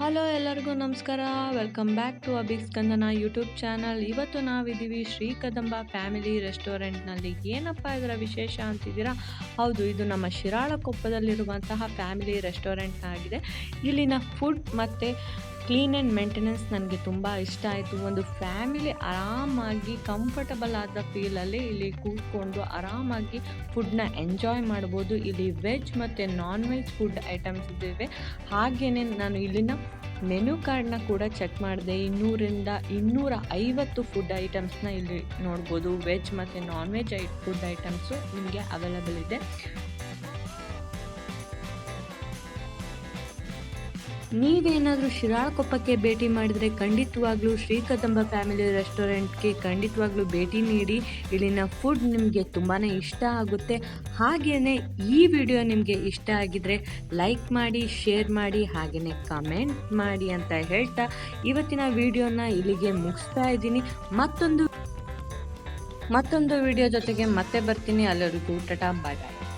Hello ಎಲ್ಲರಿಗೂ ನಮಸ್ಕಾರ. Welcome back to ಅಬಿಗ್ ಸ್ಕಂದನ ಯೂಟ್ಯೂಬ್ ಚಾನಲ್ ಇವತ್ತು ನಾವಿದ್ದೀವಿ ಶ್ರೀ ಕದಂಬ ಫ್ಯಾಮಿಲಿ ರೆಸ್ಟೋರೆಂಟ್ನಲ್ಲಿ ಏನಪ್ಪ ಇದರ ವಿಶೇಷ ಅಂತಿದ್ದೀರಾ? ಹೌದು, ಇದು ನಮ್ಮ ಶಿರಾಳಕೊಪ್ಪದಲ್ಲಿರುವಂತಹ ಫ್ಯಾಮಿಲಿ ರೆಸ್ಟೋರೆಂಟ್ ಆಗಿದೆ. ಇಲ್ಲಿನ ಫುಡ್ ಮತ್ತು ಕ್ಲೀನ್ ಆ್ಯಂಡ್ ಮೇಂಟೆನೆನ್ಸ್ ನನಗೆ ತುಂಬ ಇಷ್ಟ ಆಯಿತು. ಒಂದು ಫ್ಯಾಮಿಲಿ ಆರಾಮಾಗಿ ಕಂಫರ್ಟಬಲ್ ಆದ ಫೀಲಲ್ಲಿ ಇಲ್ಲಿ ಕೂತ್ಕೊಂಡು ಆರಾಮಾಗಿ ಫುಡ್ನ ಎಂಜಾಯ್ ಮಾಡ್ಬೋದು. ಇಲ್ಲಿ ವೆಜ್ ಮತ್ತು ನಾನ್ ವೆಜ್ ಫುಡ್ ಐಟಮ್ಸ್ ಇದ್ದಾವೆ. ಹಾಗೆಯೇ ನಾನು ಇಲ್ಲಿನ ಮೆನು ಕಾರ್ಡ್ನ ಕೂಡ ಚೆಕ್ ಮಾಡಿದೆ. ಇನ್ನೂರಿಂದ ಇನ್ನೂರ ಐವತ್ತು ಫುಡ್ ಐಟಮ್ಸ್ನ ಇಲ್ಲಿ ನೋಡ್ಬೋದು. ವೆಜ್ ಮತ್ತು ನಾನ್ ವೆಜ್ ಐ ಫುಡ್ ಐಟಮ್ಸು ನಿಮಗೆ ಅವೈಲಬಲ್ ಇದೆ. ನೀವೇನಾದರೂ ಶಿರಾಳಕೊಪ್ಪಕ್ಕೆ ಭೇಟಿ ಮಾಡಿದರೆ ಖಂಡಿತವಾಗ್ಲೂ ಶ್ರೀಕದಂಬ ಫ್ಯಾಮಿಲಿ ರೆಸ್ಟೋರೆಂಟ್ಗೆ ಖಂಡಿತವಾಗ್ಲೂ ಭೇಟಿ ನೀಡಿ. ಇಲ್ಲಿನ ಫುಡ್ ನಿಮಗೆ ತುಂಬಾ ಇಷ್ಟ ಆಗುತ್ತೆ. ಹಾಗೆಯೇ ಈ ವಿಡಿಯೋ ನಿಮಗೆ ಇಷ್ಟ ಆಗಿದ್ರೆ ಲೈಕ್ ಮಾಡಿ, ಶೇರ್ ಮಾಡಿ ಹಾಗೆಯೇ ಕಮೆಂಟ್ ಮಾಡಿ ಅಂತ ಹೇಳ್ತಾ ಇವತ್ತಿನ ವಿಡಿಯೋನ ಇಲ್ಲಿಗೆ ಮುಗಿಸ್ತಾ ಇದ್ದೀನಿ. ಮತ್ತೊಂದು ಮತ್ತೊಂದು ವಿಡಿಯೋ ಜೊತೆಗೆ ಮತ್ತೆ ಬರ್ತೀನಿ. ಅಲ್ಲರಿಗೂ ಟಾಟಾ, ಬಾಯ್ ಬಾಯ್.